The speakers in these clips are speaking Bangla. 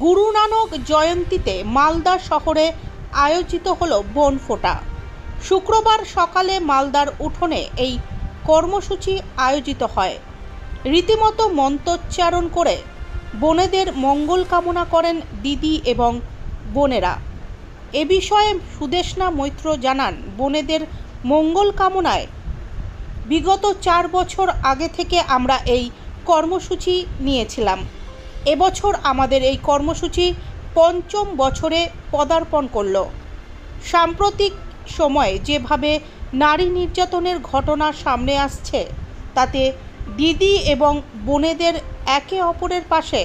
গুরু নানক জয়ন্তীতে মালদা শহরে আয়োজিত হলো বনফোঁটা শুক্রবার সকালে মালদার উঠোনে এই কর্মসূচি আয়োজিত হয়। রীতিমতো মন্ত্রোচ্চারণ করে বোনেদের মঙ্গল কামনা করেন দিদি এবং বোনেরা। এ বিষয়ে সুদেশনা মৈত্র জানান, বোনেদের মঙ্গল কামনায় বিগত চার বছর আগে থেকে আমরা এই কর্মসূচি নিয়েছিলাম। এবছর আমাদের এই কর্মসূচি পঞ্চম বছরে পদার্পণ করল। সাম্প্রতিক সময়ে যেভাবে নারী নির্যাতনের ঘটনা সামনে আসছে, তাতে দিদি এবং বোনেদের একে অপরের পাশে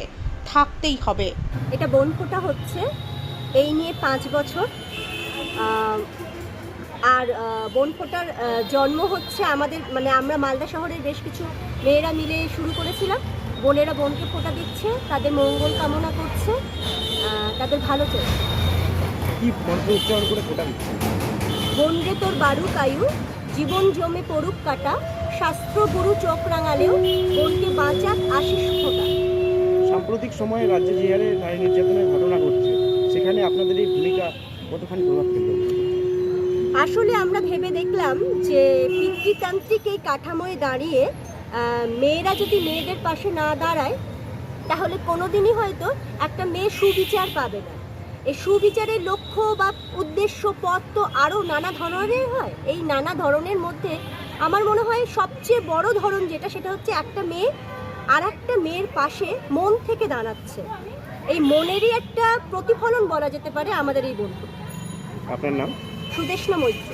থাকতেই হবে। এটা বনফোঁটা হচ্ছে, এই নিয়ে পাঁচ বছর। আর বনফোঁটার জন্ম হচ্ছে আমাদের মানে আমরা মালদা শহরের বেশ কিছু মেয়েরা মিলে শুরু করেছিলাম। বোনেরা বোনকে ফোঁটা দিচ্ছে তাদের মঙ্গল কামনা করছে তাদের ভালো চলছে। কি মন্ত্র উচ্চারণ করে ফোটা দিচ্ছেন বন তোর বারুক আয়ু জীবন জমে পড়ুক কাটা শাস্ত্র গুরু চোখ রাঙালেও বোনকে বাঁচাক আশিস ফোঁটা। সাম্প্রতিক সময়ে রাজ্যে যে হারে নারী নির্যাতনের ঘটনা ঘটছে সেখানে আপনাদের এই ভূমিকা কতখানি প্রভাব ফেলবে আসলে আমরা ভেবে দেখলাম যে পিতৃতান্ত্রিক এই কাঠামোয় দাঁড়িয়ে মেয়েরা যদি মেয়েদের পাশে না দাঁড়ায় তাহলে কোনোদিনই হয়তো একটা মেয়ে সুবিচার পাবে না। এই সুবিচারের লক্ষ্য বা উদ্দেশ্য পথ তো আরও নানা ধরনের হয়। এই নানা ধরনের মধ্যে আমার মনে হয় সবচেয়ে বড় ধরন যেটা সেটা হচ্ছে একটা মেয়ে আর একটা মেয়ের পাশে মন থেকে দাঁড়াচ্ছে। এই মনেরই একটা প্রতিফলন বলা যেতে পারে আমাদের এই বন্ধু আপনার নাম? সুদেষ্ণা মৈত্র।